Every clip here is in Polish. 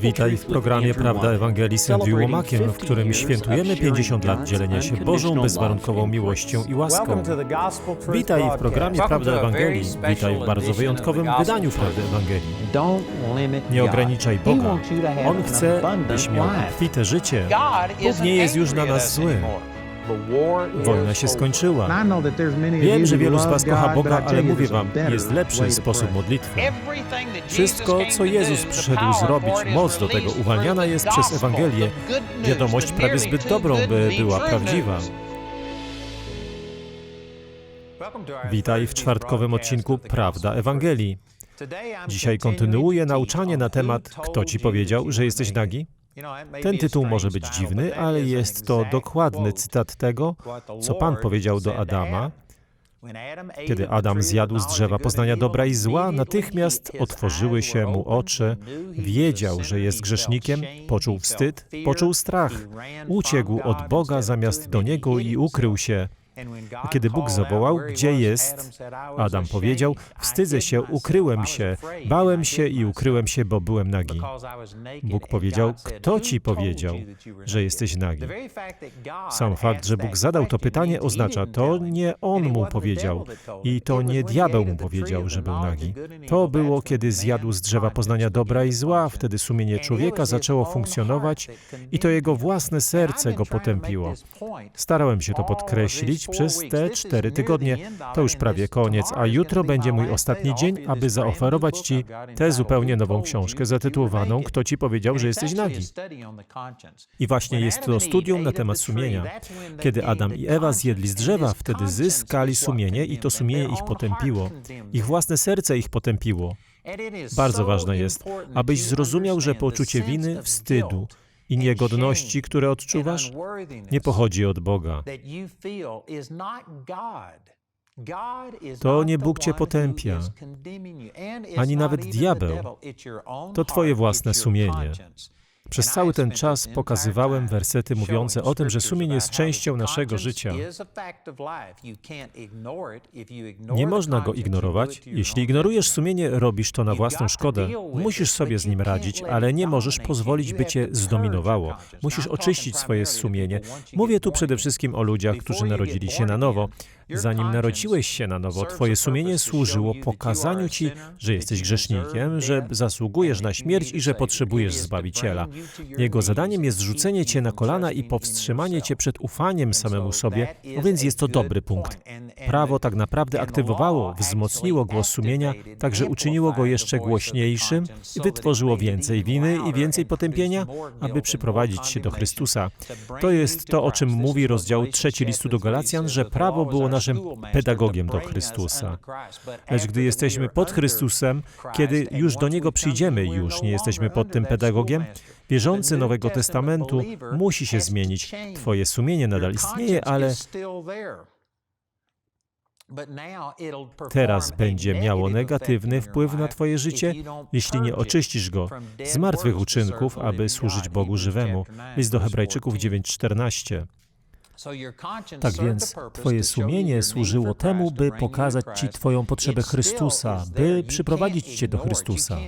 Witaj w programie Prawda Ewangelii z Andrew Łomakiem, w którym świętujemy 50 lat dzielenia się Bożą bezwarunkową miłością i łaską. Witaj w programie Prawda Ewangelii. Witaj w bardzo wyjątkowym wydaniu Prawdy Ewangelii. Nie ograniczaj Boga. On chce, byś miał obfite życie. Bóg nie jest już na nas zły. Wojna się skończyła. Wiem, że wielu z Was kocha Boga, ale mówię Wam, jest lepszy sposób modlitwy. Wszystko, co Jezus przyszedł zrobić, moc do tego uwalniana jest przez Ewangelię. Wiadomość prawie zbyt dobrą, by była prawdziwa. Witaj w czwartkowym odcinku Prawda Ewangelii. Dzisiaj kontynuuję nauczanie na temat Kto Ci powiedział, że jesteś nagi? Ten tytuł może być dziwny, ale jest to dokładny cytat tego, co Pan powiedział do Adama. Kiedy Adam zjadł z drzewa poznania dobra i zła, natychmiast otworzyły się mu oczy, wiedział, że jest grzesznikiem, poczuł wstyd, poczuł strach, uciekł od Boga zamiast do niego i ukrył się. Kiedy Bóg zawołał, gdzie jest? Adam powiedział, wstydzę się, ukryłem się, bałem się i ukryłem się, bo byłem nagi. Bóg powiedział, kto ci powiedział, że jesteś nagi? Sam fakt, że Bóg zadał to pytanie oznacza, to nie On mu powiedział i to nie diabeł mu powiedział, że był nagi. To było, kiedy zjadł z drzewa poznania dobra i zła, wtedy sumienie człowieka zaczęło funkcjonować i to jego własne serce go potępiło. Starałem się to podkreślić, przez te cztery tygodnie. To już prawie koniec, a jutro będzie mój ostatni dzień, aby zaoferować Ci tę zupełnie nową książkę zatytułowaną Kto Ci powiedział, że jesteś nagi? I właśnie jest to studium na temat sumienia. Kiedy Adam i Ewa zjedli z drzewa, wtedy zyskali sumienie i to sumienie ich potępiło. Ich własne serce ich potępiło. Bardzo ważne jest, abyś zrozumiał, że poczucie winy, wstydu, i niegodności, które odczuwasz, nie pochodzi od Boga. To nie Bóg cię potępia, ani nawet diabeł. To twoje własne sumienie. Przez cały ten czas pokazywałem wersety mówiące o tym, że sumienie jest częścią naszego życia. Nie można go ignorować. Jeśli ignorujesz sumienie, robisz to na własną szkodę. Musisz sobie z nim radzić, ale nie możesz pozwolić, by cię zdominowało. Musisz oczyścić swoje sumienie. Mówię tu przede wszystkim o ludziach, którzy narodzili się na nowo. Zanim narodziłeś się na nowo, Twoje sumienie służyło pokazaniu Ci, że jesteś grzesznikiem, że zasługujesz na śmierć i że potrzebujesz Zbawiciela. Jego zadaniem jest rzucenie Cię na kolana i powstrzymanie Cię przed ufaniem samemu sobie, a więc jest to dobry punkt. Prawo tak naprawdę aktywowało, wzmocniło głos sumienia, także uczyniło go jeszcze głośniejszym i wytworzyło więcej winy i więcej potępienia, aby przyprowadzić się do Chrystusa. To jest to, o czym mówi rozdział trzeci listu do Galacjan, że prawo było naszym pedagogiem do Chrystusa. Lecz gdy jesteśmy pod Chrystusem, kiedy już do Niego przyjdziemy, już nie jesteśmy pod tym pedagogiem, wierzący Nowego Testamentu musi się zmienić. Twoje sumienie nadal istnieje, ale Teraz będzie miało negatywny wpływ na Twoje życie, jeśli nie oczyścisz go z martwych uczynków, aby służyć Bogu żywemu. List do Hebrajczyków 9:14. Tak więc Twoje sumienie służyło temu, by pokazać Ci Twoją potrzebę Chrystusa, by przyprowadzić Cię do Chrystusa.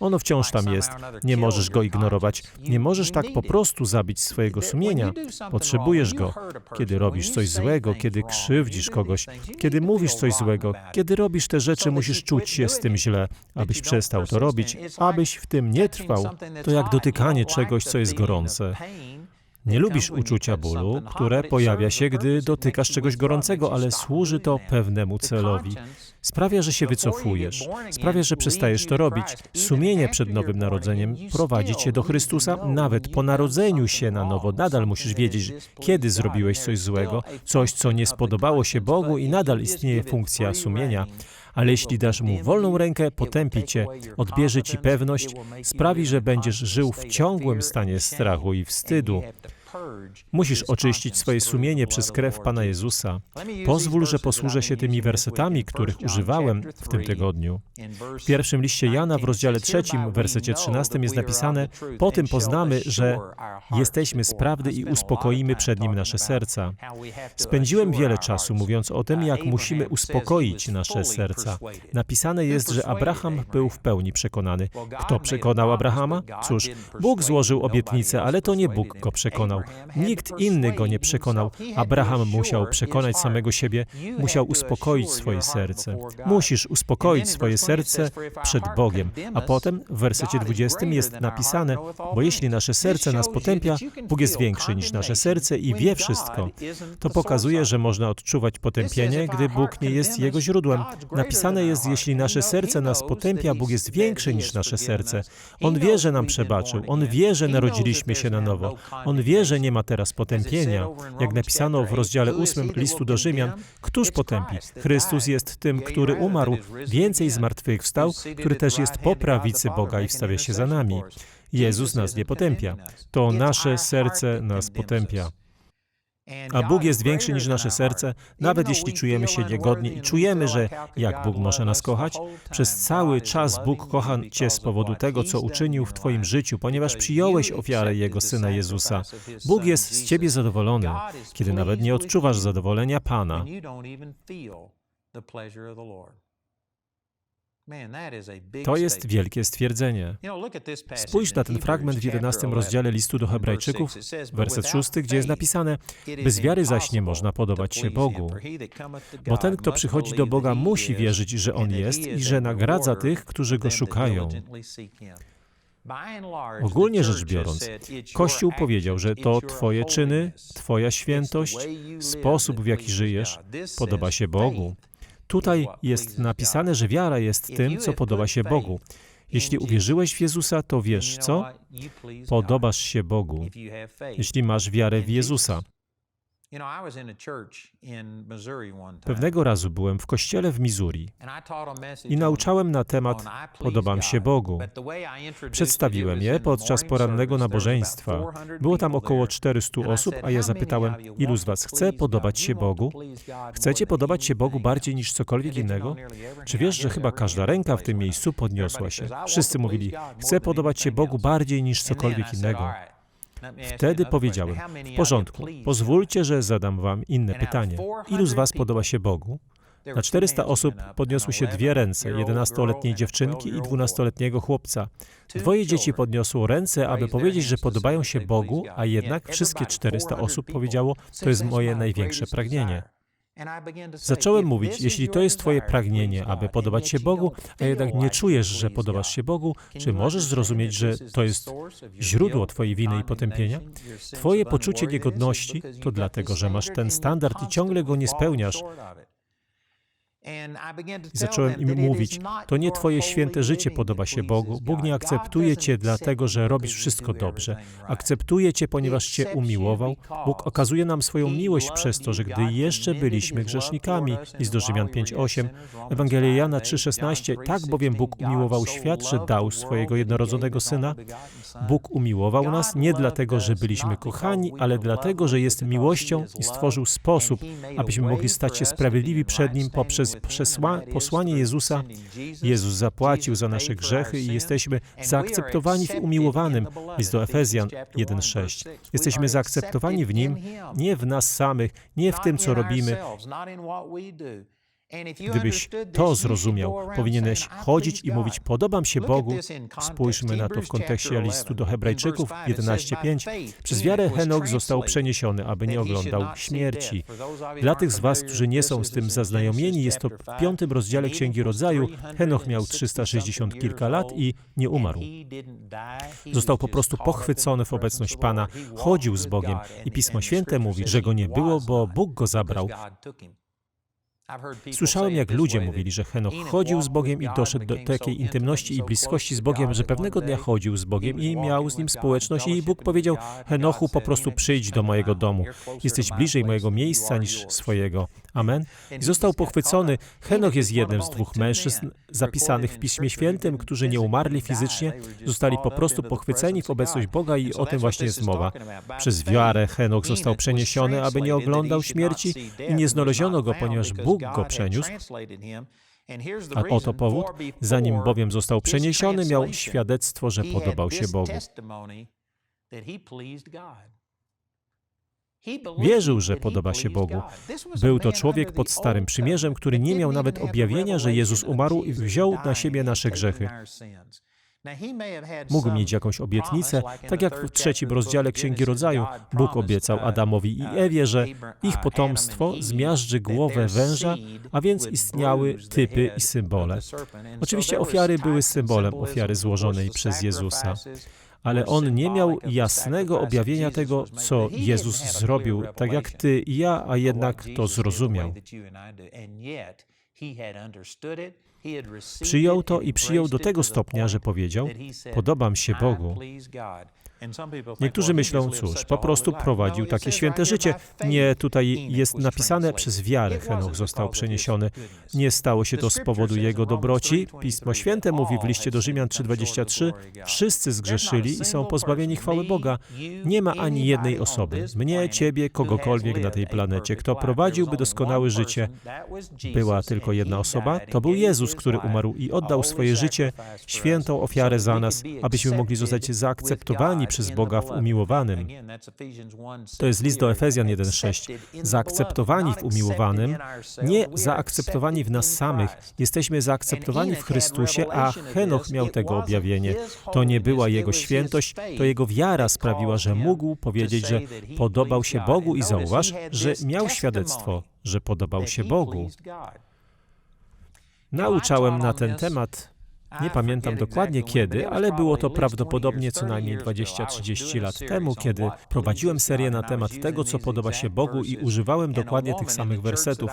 Ono wciąż tam jest. Nie możesz go ignorować. Nie możesz tak po prostu zabić swojego sumienia. Potrzebujesz go. Kiedy robisz coś złego, kiedy krzywdzisz kogoś, kiedy mówisz coś złego, kiedy robisz te rzeczy, musisz czuć się z tym źle, abyś przestał to robić, abyś w tym nie trwał. To jak dotykanie czegoś, co jest gorące. Nie lubisz uczucia bólu, które pojawia się, gdy dotykasz czegoś gorącego, ale służy to pewnemu celowi. Sprawia, że się wycofujesz, sprawia, że przestajesz to robić. Sumienie przed Nowym Narodzeniem prowadzi cię do Chrystusa. Nawet po narodzeniu się na nowo, nadal musisz wiedzieć, kiedy zrobiłeś coś złego, coś, co nie spodobało się Bogu i nadal istnieje funkcja sumienia ale jeśli dasz mu wolną rękę, potępi cię, odbierze ci pewność, sprawi, że będziesz żył w ciągłym stanie strachu i wstydu. Musisz oczyścić swoje sumienie przez krew Pana Jezusa. Pozwól, że posłużę się tymi wersetami, których używałem w tym tygodniu. W pierwszym liście Jana w rozdziale trzecim, w wersecie 13 jest napisane: Po tym poznamy, że jesteśmy z prawdy i uspokoimy przed nim nasze serca. Spędziłem wiele czasu mówiąc o tym, jak musimy uspokoić nasze serca. Napisane jest, że Abraham był w pełni przekonany. Kto przekonał Abrahama? Cóż, Bóg złożył obietnicę, ale to nie Bóg go przekonał. Nikt inny go nie przekonał. Abraham musiał przekonać samego siebie, musiał uspokoić swoje serce. Musisz uspokoić swoje serce przed Bogiem. A potem w wersecie 20 jest napisane, bo jeśli nasze serce nas potępia, Bóg jest większy niż nasze serce i wie wszystko. To pokazuje, że można odczuwać potępienie, gdy Bóg nie jest jego źródłem. Napisane jest, jeśli nasze serce nas potępia, Bóg jest większy niż nasze serce. On wie, że nam przebaczył. On wie, że narodziliśmy się na nowo. On wie, że nie ma teraz potępienia. Jak napisano w rozdziale 8 listu do Rzymian, któż potępi? Chrystus jest tym, który umarł, więcej zmartwychwstał, który też jest po prawicy Boga i wstawia się za nami. Jezus nas nie potępia. To nasze serce nas potępia. A Bóg jest większy niż nasze serce, nawet jeśli czujemy się niegodni i czujemy, że jak Bóg może nas kochać? Przez cały czas Bóg kocha Cię z powodu tego, co uczynił w Twoim życiu, ponieważ przyjąłeś ofiarę Jego Syna Jezusa. Bóg jest z Ciebie zadowolony, kiedy nawet nie odczuwasz zadowolenia Pana. To jest wielkie stwierdzenie. Spójrz na ten fragment w 11 rozdziale listu do Hebrajczyków, werset 6, gdzie jest napisane: Bez wiary zaś nie można podobać się Bogu. Bo ten, kto przychodzi do Boga, musi wierzyć, że On jest i że nagradza tych, którzy Go szukają. Ogólnie rzecz biorąc, Kościół powiedział, że to Twoje czyny, Twoja świętość, sposób w jaki żyjesz, podoba się Bogu. Tutaj jest napisane, że wiara jest tym, co podoba się Bogu. Jeśli uwierzyłeś w Jezusa, to wiesz co? Podobasz się Bogu. Jeśli masz wiarę w Jezusa. Pewnego razu byłem w kościele w Missouri i nauczałem na temat Podobam się Bogu. Przedstawiłem je podczas porannego nabożeństwa. Było tam około 400 osób, a ja zapytałem, ilu z was chce podobać się Bogu? Chcecie podobać się Bogu bardziej niż cokolwiek innego? Czy wiesz, że chyba każda ręka w tym miejscu podniosła się? Wszyscy mówili, chcę podobać się Bogu bardziej niż cokolwiek innego. Wtedy powiedziałem, w porządku, pozwólcie, że zadam wam inne pytanie. Ilu z was podoba się Bogu? Na 400 osób podniosły się dwie ręce, 11-letniej dziewczynki i 12-letniego chłopca. Dwoje dzieci podniosło ręce, aby powiedzieć, że podobają się Bogu, a jednak wszystkie 400 osób powiedziało, to jest moje największe pragnienie. Zacząłem mówić, jeśli to jest Twoje pragnienie, aby podobać się Bogu, a jednak nie czujesz, że podobasz się Bogu, czy możesz zrozumieć, że to jest źródło Twojej winy i potępienia? Twoje poczucie niegodności to dlatego, że masz ten standard i ciągle go nie spełniasz. I zacząłem im mówić, to nie Twoje święte życie podoba się Bogu. Bóg nie akceptuje Cię dlatego, że robisz wszystko dobrze. Akceptuje Cię, ponieważ Cię umiłował. Bóg okazuje nam swoją miłość przez to, że gdy jeszcze byliśmy grzesznikami, list do Rzymian 5,8, Ewangelia Jana 3,16, tak bowiem Bóg umiłował świat, że dał swojego jednorodzonego Syna. Bóg umiłował nas nie dlatego, że byliśmy kochani, ale dlatego, że jest miłością i stworzył sposób, abyśmy mogli stać się sprawiedliwi przed Nim poprzez przesła, posłanie Jezusa. Jezus zapłacił za nasze grzechy i jesteśmy zaakceptowani w umiłowanym. Jest do Efezjan 1:6. Jesteśmy zaakceptowani w Nim, nie w nas samych, nie w tym, co robimy, Gdybyś to zrozumiał, powinieneś chodzić i mówić, podobam się Bogu. Spójrzmy na to w kontekście listu do Hebrajczyków 11:5. Przez wiarę Henok został przeniesiony, aby nie oglądał śmierci. Dla tych z Was, którzy nie są z tym zaznajomieni, jest to w piątym rozdziale Księgi Rodzaju. Henoch miał 360 kilka lat i nie umarł. Został po prostu pochwycony w obecność Pana, chodził z Bogiem i Pismo Święte mówi, że go nie było, bo Bóg go zabrał. Słyszałem, jak ludzie mówili, że Henoch chodził z Bogiem i doszedł do takiej intymności i bliskości z Bogiem, że pewnego dnia chodził z Bogiem i miał z nim społeczność i Bóg powiedział, Henochu, po prostu przyjdź do mojego domu. Jesteś bliżej mojego miejsca niż swojego. Amen. I został pochwycony. Henoch jest jednym z dwóch mężczyzn zapisanych w Piśmie Świętym, którzy nie umarli fizycznie, zostali po prostu pochwyceni w obecność Boga i o tym właśnie jest mowa. Przez wiarę Henoch został przeniesiony, aby nie oglądał śmierci i nie znaleziono go, ponieważ Bóg go przeniósł. A oto powód, zanim bowiem został przeniesiony, miał świadectwo, że podobał się Bogu. Wierzył, że podoba się Bogu. Był to człowiek pod Starym Przymierzem, który nie miał nawet objawienia, że Jezus umarł i wziął na siebie nasze grzechy. Mógł mieć jakąś obietnicę, tak jak w trzecim rozdziale Księgi Rodzaju Bóg obiecał Adamowi i Ewie, że ich potomstwo zmiażdży głowę węża, a więc istniały typy i symbole. Oczywiście ofiary były symbolem ofiary złożonej przez Jezusa ale on nie miał jasnego objawienia tego, co Jezus zrobił, tak jak ty i ja, a jednak to zrozumiał. Przyjął to i przyjął do tego stopnia, że powiedział: Podobam się Bogu. Niektórzy myślą, cóż, po prostu prowadził takie święte życie. Nie, tutaj jest napisane, przez wiarę Henoch został przeniesiony. Nie stało się to z powodu jego dobroci. Pismo Święte mówi w liście do Rzymian 3,23 Wszyscy zgrzeszyli i są pozbawieni chwały Boga. Nie ma ani jednej osoby, mnie, ciebie, kogokolwiek na tej planecie, kto prowadziłby doskonałe życie. Była tylko jedna osoba, to był Jezus, który umarł i oddał swoje życie, świętą ofiarę za nas, abyśmy mogli zostać zaakceptowani przez Boga w umiłowanym. To jest list do Efezjan 1:6. Zaakceptowani w umiłowanym, nie zaakceptowani w nas samych. Jesteśmy zaakceptowani w Chrystusie, a Henoch miał tego objawienie. To nie była jego świętość, to jego wiara sprawiła, że mógł powiedzieć, że podobał się Bogu i zauważ, że miał świadectwo, że podobał się Bogu. Nauczałem na ten temat nie pamiętam dokładnie kiedy, ale było to prawdopodobnie co najmniej 20-30 lat temu, kiedy prowadziłem serię na temat tego, co podoba się Bogu i używałem dokładnie tych samych wersetów.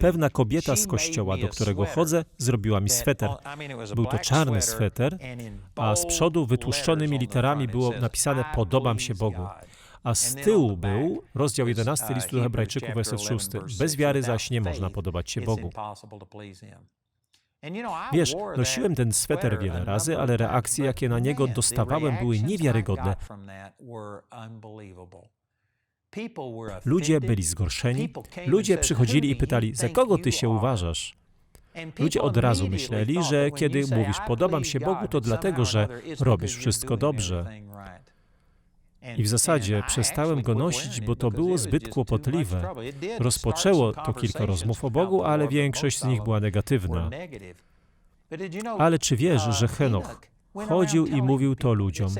Pewna kobieta z kościoła, do którego chodzę, zrobiła mi sweter. Był to czarny sweter, a z przodu wytłuszczonymi literami było napisane Podobam się Bogu. A z tyłu był rozdział 11 listu do Hebrajczyków, werset 6. Bez wiary zaś nie można podobać się Bogu. Wiesz, nosiłem ten sweter wiele razy, ale reakcje, jakie na niego dostawałem, były niewiarygodne. Ludzie byli zgorszeni, ludzie przychodzili i pytali, za kogo ty się uważasz? Ludzie od razu myśleli, że kiedy mówisz podobam się Bogu, to dlatego, że robisz wszystko dobrze. I w zasadzie przestałem go nosić, bo to było zbyt kłopotliwe. Rozpoczęło to kilka rozmów o Bogu, ale większość z nich była negatywna. Ale czy wiesz, że Henoch chodził i mówił to ludziom?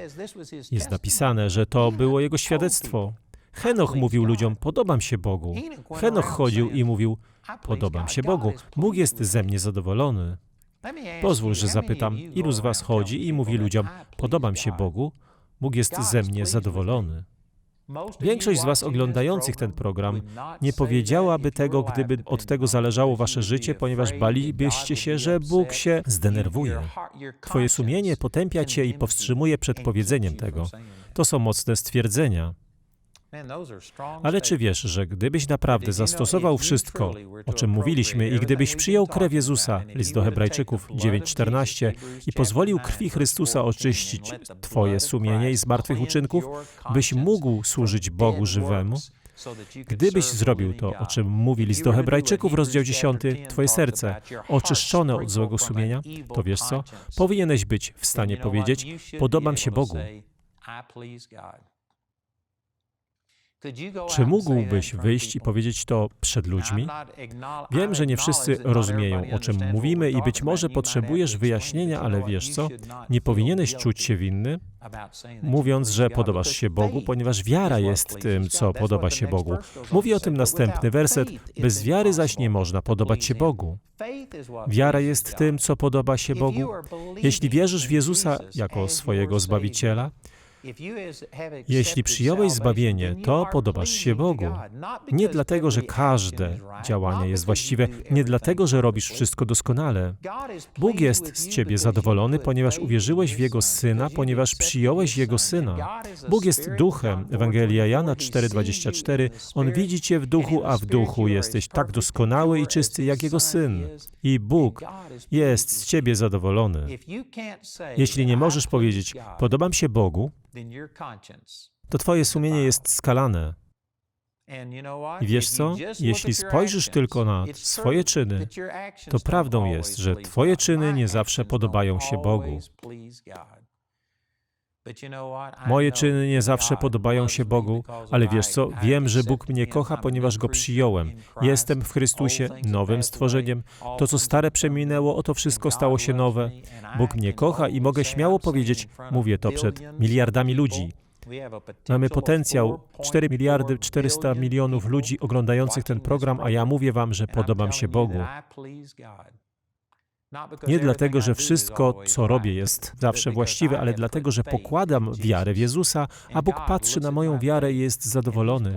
Jest napisane, że to było jego świadectwo. Henoch mówił ludziom, podobam się Bogu. Henoch chodził i mówił, podobam się Bogu. Bóg jest ze mnie zadowolony. Pozwól, że zapytam, ilu z was chodzi i mówi ludziom, podobam się Bogu, Bóg jest ze mnie zadowolony. Większość z Was oglądających ten program nie powiedziałaby tego, gdyby od tego zależało Wasze życie, ponieważ balibyście się, że Bóg się zdenerwuje. Twoje sumienie potępia Cię i powstrzymuje przed powiedzeniem tego. To są mocne stwierdzenia. Ale czy wiesz, że gdybyś naprawdę zastosował wszystko, o czym mówiliśmy, i gdybyś przyjął krew Jezusa, list do Hebrajczyków 9:14, i pozwolił krwi Chrystusa oczyścić Twoje sumienie i z martwych uczynków, byś mógł służyć Bogu żywemu? Gdybyś zrobił to, o czym mówi list do Hebrajczyków, rozdział 10, Twoje serce oczyszczone od złego sumienia, to wiesz co? Powinieneś być w stanie powiedzieć: Podobam się Bogu. Czy mógłbyś wyjść i powiedzieć to przed ludźmi? Wiem, że nie wszyscy rozumieją, o czym mówimy i być może potrzebujesz wyjaśnienia, ale wiesz co? Nie powinieneś czuć się winny, mówiąc, że podobasz się Bogu, ponieważ wiara jest tym, co podoba się Bogu. Mówi o tym następny werset. Bez wiary zaś nie można podobać się Bogu. Wiara jest tym, co podoba się Bogu. Jeśli wierzysz w Jezusa jako swojego Zbawiciela, Jeśli przyjąłeś zbawienie, to podobasz się Bogu. Nie dlatego, że każde działanie jest właściwe, nie dlatego, że robisz wszystko doskonale. Bóg jest z ciebie zadowolony, ponieważ uwierzyłeś w Jego Syna, ponieważ przyjąłeś Jego Syna. Bóg jest duchem. Ewangelia Jana 4:24. On widzi cię w duchu, a w duchu jesteś tak doskonały i czysty jak Jego Syn. I Bóg jest z ciebie zadowolony. Jeśli nie możesz powiedzieć, podobam się Bogu, to twoje sumienie jest skalane. I wiesz co? Jeśli spojrzysz tylko na swoje czyny, to prawdą jest, że twoje czyny nie zawsze podobają się Bogu. Moje czyny nie zawsze podobają się Bogu, ale wiesz co? Wiem, że Bóg mnie kocha, ponieważ Go przyjąłem. Jestem w Chrystusie nowym stworzeniem. To, co stare przeminęło, oto wszystko stało się nowe. Bóg mnie kocha i mogę śmiało powiedzieć, mówię to przed miliardami ludzi. Mamy potencjał 4 miliardy 400 milionów ludzi oglądających ten program, a ja mówię wam, że podobam się Bogu. Nie dlatego, że wszystko, co robię, jest zawsze właściwe, ale dlatego, że pokładam wiarę w Jezusa, a Bóg patrzy na moją wiarę i jest zadowolony.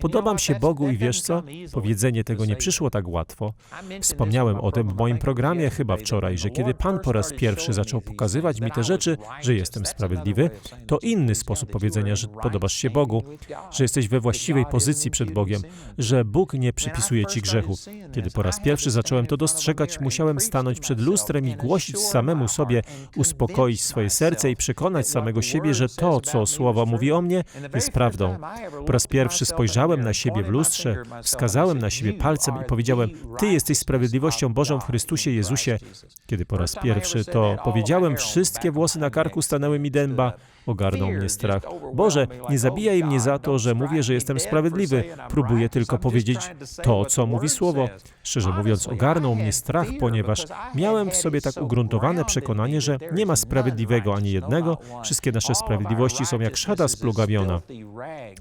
Podobam się Bogu i wiesz co? Powiedzenie tego nie przyszło tak łatwo. Wspomniałem o tym w moim programie chyba wczoraj, że kiedy Pan po raz pierwszy zaczął pokazywać mi te rzeczy, że jestem sprawiedliwy, to inny sposób powiedzenia, że podobasz się Bogu, że jesteś we właściwej pozycji przed Bogiem, że Bóg nie przypisuje ci grzechu. Kiedy po raz pierwszy zacząłem to dostrzegać, musiałem stanąć przed lustrem i głosić samemu sobie, uspokoić swoje serce i przekonać samego siebie, że to, co Słowo mówi o mnie, jest prawdą. Po raz pierwszy spojrzałem spojrzałem na siebie w lustrze, wskazałem na siebie palcem i powiedziałem: Ty jesteś sprawiedliwością Bożą w Chrystusie Jezusie. Kiedy po raz pierwszy to powiedziałem, wszystkie włosy na karku stanęły mi dęba. Ogarnął mnie strach. Boże, nie zabijaj mnie za to, że mówię, że jestem sprawiedliwy. Próbuję tylko powiedzieć to, co mówi Słowo. Szczerze mówiąc, ogarnął mnie strach, ponieważ miałem w sobie tak ugruntowane przekonanie, że nie ma sprawiedliwego ani jednego, wszystkie nasze sprawiedliwości są jak szata splugawiona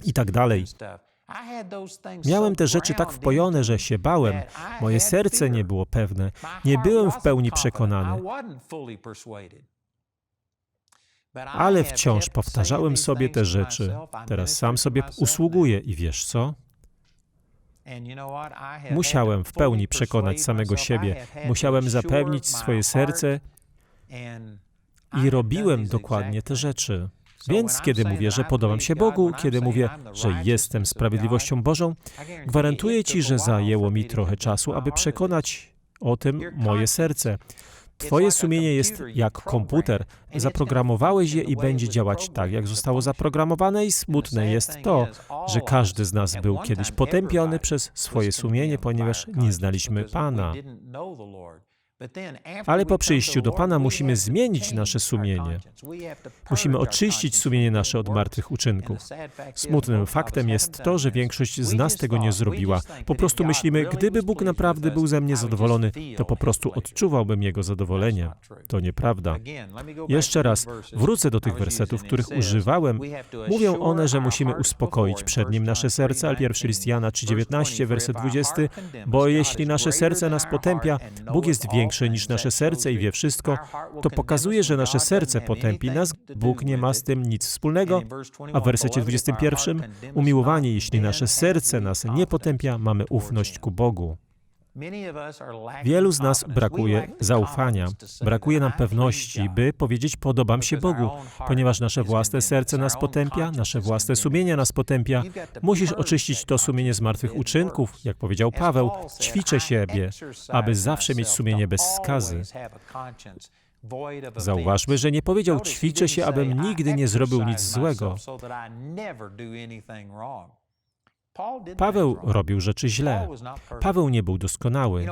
i tak dalej. Miałem te rzeczy tak wpojone, że się bałem. Moje serce nie było pewne. Nie byłem w pełni przekonany. Ale wciąż powtarzałem sobie te rzeczy. Teraz sam sobie usługuję i wiesz co? Musiałem w pełni przekonać samego siebie. Musiałem zapewnić swoje serce i robiłem dokładnie te rzeczy. Więc kiedy mówię, że podobam się Bogu, kiedy mówię, że jestem sprawiedliwością Bożą, gwarantuję Ci, że zajęło mi trochę czasu, aby przekonać o tym moje serce. Twoje sumienie jest jak komputer. Zaprogramowałeś je i będzie działać tak, jak zostało zaprogramowane, i smutne jest to, że każdy z nas był kiedyś potępiony przez swoje sumienie, ponieważ nie znaliśmy Pana. Ale po przyjściu do Pana musimy zmienić nasze sumienie. Musimy oczyścić sumienie nasze od martwych uczynków. Smutnym faktem jest to, że większość z nas tego nie zrobiła. Po prostu myślimy, gdyby Bóg naprawdę był ze mnie zadowolony, to po prostu odczuwałbym Jego zadowolenie. To nieprawda. Jeszcze raz, wrócę do tych wersetów, których używałem. Mówią one, że musimy uspokoić przed Nim nasze serce, ale pierwszy list Jana 3,19, werset 20, bo jeśli nasze serce nas potępia, Bóg jest większy większe niż nasze serce i wie wszystko, to pokazuje, że nasze serce potępi nas. Bóg nie ma z tym nic wspólnego. A w wersecie 21, umiłowani, jeśli nasze serce nas nie potępia, mamy ufność ku Bogu. Wielu z nas brakuje zaufania, brakuje nam pewności, by powiedzieć podobam się Bogu, ponieważ nasze własne serce nas potępia, nasze własne sumienie nas potępia. Musisz oczyścić to sumienie z martwych uczynków, jak powiedział Paweł, ćwiczę siebie, aby zawsze mieć sumienie bez skazy. Zauważmy, że nie powiedział ćwiczę się, abym nigdy nie zrobił nic złego. Paweł robił rzeczy źle. Paweł nie był doskonały.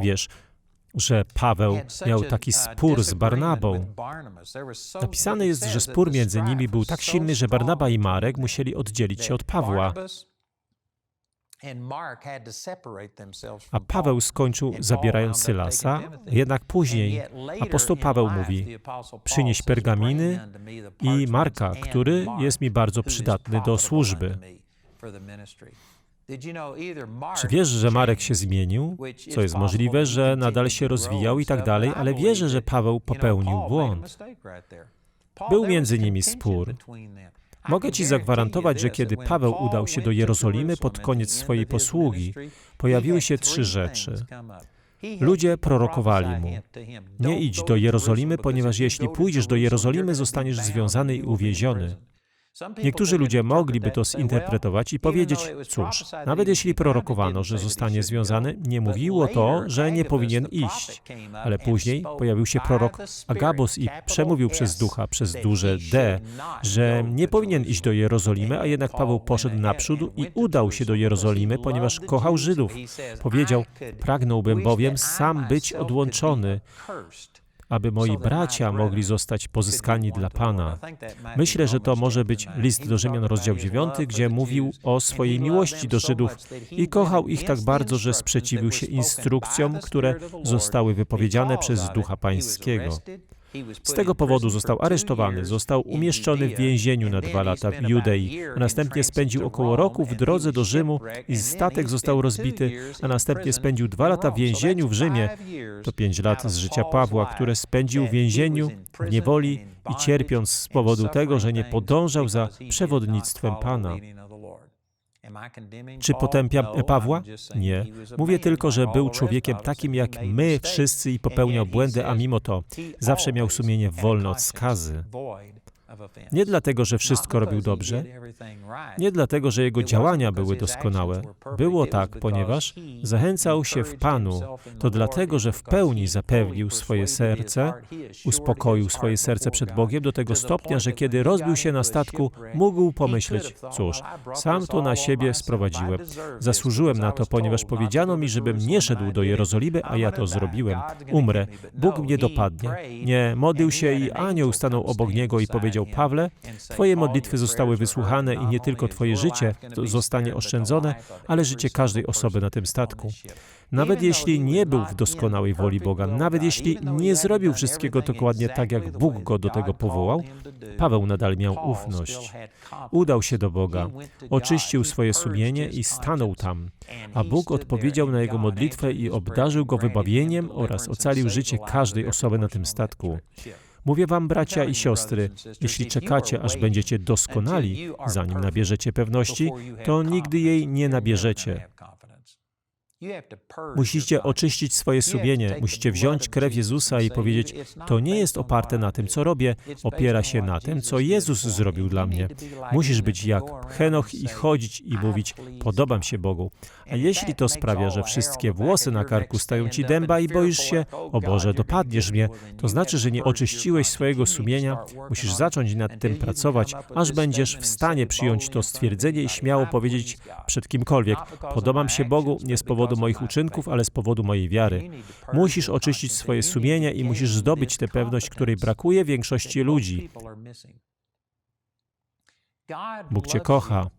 Wiesz, że Paweł miał taki spór z Barnabą. Napisane jest, że spór między nimi był tak silny, że Barnaba i Marek musieli oddzielić się od Pawła. A Paweł skończył zabierając Sylasa, jednak później apostoł Paweł mówi: Przynieś pergaminy i Marka, który jest mi bardzo przydatny do służby. Czy wiesz, że Marek się zmienił? Co jest możliwe, że nadal się rozwijał i tak dalej, ale wierzę, że Paweł popełnił błąd. Był między nimi spór. Mogę ci zagwarantować, że kiedy Paweł udał się do Jerozolimy pod koniec swojej posługi, pojawiły się trzy rzeczy. Ludzie prorokowali mu: Nie idź do Jerozolimy, ponieważ jeśli pójdziesz do Jerozolimy, zostaniesz związany i uwieziony. Niektórzy ludzie mogliby to zinterpretować i powiedzieć: Cóż, nawet jeśli prorokowano, że zostanie związany, nie mówiło to, że nie powinien iść. Ale później pojawił się prorok Agabus i przemówił przez ducha, przez duże D, że nie powinien iść do Jerozolimy, a jednak Paweł poszedł naprzód i udał się do Jerozolimy, ponieważ kochał Żydów. Powiedział: Pragnąłbym bowiem sam być odłączony aby moi bracia mogli zostać pozyskani dla Pana. Myślę, że to może być list do Rzymian, rozdział 9, gdzie mówił o swojej miłości do Żydów i kochał ich tak bardzo, że sprzeciwił się instrukcjom, które zostały wypowiedziane przez Ducha Pańskiego. Z tego powodu został aresztowany, został umieszczony w więzieniu na dwa lata w Judei, a następnie spędził około roku w drodze do Rzymu i statek został rozbity, a następnie spędził dwa lata w więzieniu w Rzymie. To pięć lat z życia Pawła, które spędził w więzieniu, w niewoli i cierpiąc z powodu tego, że nie podążał za przewodnictwem Pana. Czy potępiam Pawła? Nie. Mówię tylko, że był człowiekiem takim jak my wszyscy i popełniał błędy, a mimo to zawsze miał sumienie wolne od skazy. Nie dlatego, że wszystko robił dobrze, nie dlatego, że jego działania były doskonałe. Było tak, ponieważ zachęcał się w Panu. To dlatego, że w pełni zapewnił swoje serce, uspokoił swoje serce przed Bogiem do tego stopnia, że kiedy rozbił się na statku, mógł pomyśleć, cóż, sam to na siebie sprowadziłem. Zasłużyłem na to, ponieważ powiedziano mi, żebym nie szedł do Jerozolimy, a ja to zrobiłem. Umrę. Bóg mnie dopadnie. Nie, modlił się i anioł stanął obok niego i powiedział, Pawle, Twoje modlitwy zostały wysłuchane i nie tylko Twoje życie zostanie oszczędzone, ale życie każdej osoby na tym statku. Nawet jeśli nie był w doskonałej woli Boga, nawet jeśli nie zrobił wszystkiego dokładnie tak, jak Bóg go do tego powołał, Paweł nadal miał ufność. Udał się do Boga, oczyścił swoje sumienie i stanął tam, a Bóg odpowiedział na jego modlitwę i obdarzył go wybawieniem oraz ocalił życie każdej osoby na tym statku. Mówię wam, bracia i siostry, jeśli czekacie, aż będziecie doskonali, zanim nabierzecie pewności, to nigdy jej nie nabierzecie. Musicie oczyścić swoje sumienie, musicie wziąć krew Jezusa i powiedzieć: To nie jest oparte na tym, co robię, opiera się na tym, co Jezus zrobił dla mnie. Musisz być jak Henoch i chodzić i mówić: Podobam się Bogu. A jeśli to sprawia, że wszystkie włosy na karku stają ci dęba i boisz się: O Boże, dopadniesz mnie, to znaczy, że nie oczyściłeś swojego sumienia. Musisz zacząć nad tym pracować, aż będziesz w stanie przyjąć to stwierdzenie i śmiało powiedzieć przed kimkolwiek: Podobam się Bogu nie z powodu powodu moich uczynków, ale z powodu mojej wiary. Musisz oczyścić swoje sumienie i musisz zdobyć tę pewność, której brakuje większości ludzi. Bóg Cię kocha.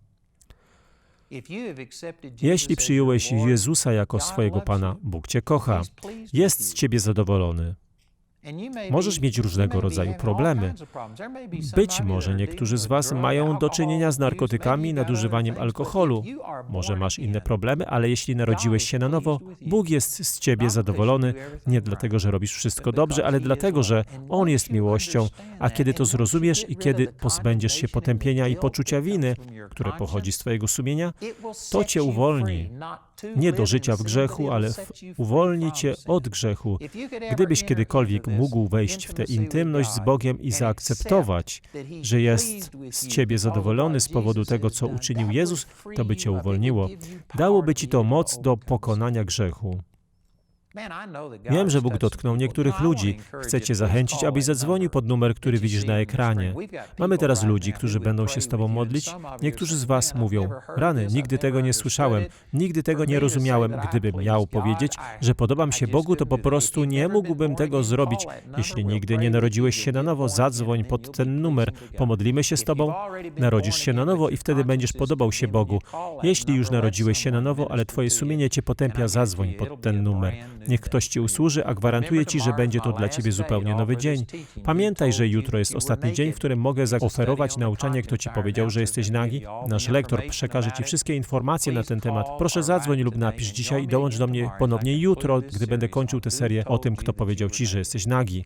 Jeśli przyjąłeś Jezusa jako swojego Pana, Bóg Cię kocha. Jest z Ciebie zadowolony. Możesz mieć różnego rodzaju problemy. Być może niektórzy z Was mają do czynienia z narkotykami, nadużywaniem alkoholu. Może masz inne problemy, ale jeśli narodziłeś się na nowo, Bóg jest z Ciebie zadowolony, nie dlatego, że robisz wszystko dobrze, ale dlatego, że On jest miłością, a kiedy to zrozumiesz i kiedy pozbędziesz się potępienia i poczucia winy, które pochodzi z Twojego sumienia, to Cię uwolni. Nie do życia w grzechu, ale uwolni Cię od grzechu. Gdybyś kiedykolwiek mógł wejść w tę intymność z Bogiem i zaakceptować, że jest z Ciebie zadowolony z powodu tego, co uczynił Jezus, to by Cię uwolniło. Dałoby Ci to moc do pokonania grzechu. Wiem, że Bóg dotknął niektórych ludzi. Chcę Cię zachęcić, abyś zadzwonił pod numer, który widzisz na ekranie. Mamy teraz ludzi, którzy będą się z Tobą modlić. Niektórzy z Was mówią, rany, nigdy tego nie słyszałem, nigdy tego nie rozumiałem. Gdybym miał powiedzieć, że podobam się Bogu, to po prostu nie mógłbym tego zrobić. Jeśli nigdy nie narodziłeś się na nowo, zadzwoń pod ten numer. Pomodlimy się z Tobą. Narodzisz się na nowo i wtedy będziesz podobał się Bogu. Jeśli już narodziłeś się na nowo, ale Twoje sumienie Cię potępia, zadzwoń pod ten numer. Niech ktoś ci usłuży, a gwarantuję ci, że będzie to dla ciebie zupełnie nowy dzień. Pamiętaj, że jutro jest ostatni dzień, w którym mogę zaoferować nauczanie, kto ci powiedział, że jesteś nagi. Nasz lektor przekaże ci wszystkie informacje na ten temat. Proszę zadzwoń lub napisz dzisiaj i dołącz do mnie ponownie jutro, gdy będę kończył tę serię o tym, kto powiedział ci, że jesteś nagi.